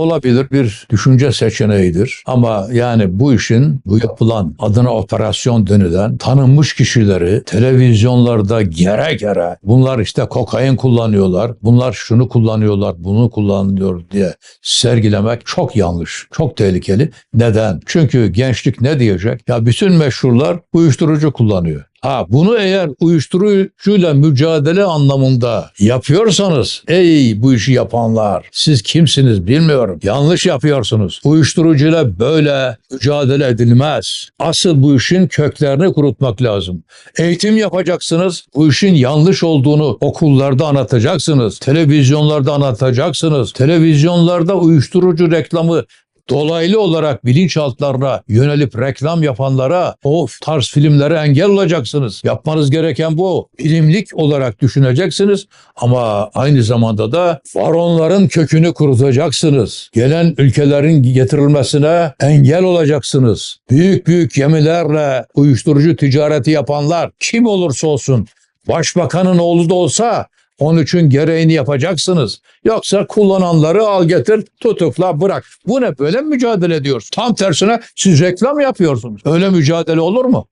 olabilir bir düşünce seçeneğidir. Ama yani bu işin bu yapılan adına operasyon denilen tanınmış kişileri televizyonlarda gere gere bunlar işte kokain kullanıyorlar, bunlar şunu kullanıyorlar, bunu kullanıyor diye sergilemek çok yanlış, çok tehlikeli. Neden? Çünkü gençlik ne diyecek? Ya bütün meşhurlar uyuşturucu kullanıyor. Ha bunu eğer uyuşturucuyla mücadele anlamında yapıyorsanız ey bu işi yapanlar siz kimsiniz bilmiyorum. Yanlış yapıyorsunuz. Uyuşturucuyla böyle mücadele edilmez. Asıl bu işin köklerini kurutmak lazım. Eğitim yapacaksınız. Bu işin yanlış olduğunu okullarda anlatacaksınız. Televizyonlarda anlatacaksınız. Televizyonlarda uyuşturucu reklamı dolaylı olarak bilinçaltlarına yönelip reklam yapanlara o tarz filmlere engel olacaksınız. Yapmanız gereken bu. Bilimlik olarak düşüneceksiniz ama aynı zamanda da varonların kökünü kurutacaksınız. Gelen ülkelerin getirilmesine engel olacaksınız. Büyük büyük gemilerle uyuşturucu ticareti yapanlar kim olursa olsun başbakanın oğlu da olsa onun için gereğini yapacaksınız. Yoksa kullananları al getir tutukla bırak. Bu ne böyle mücadele ediyoruz? Tam tersine siz reklam yapıyorsunuz. Öyle mücadele olur mu?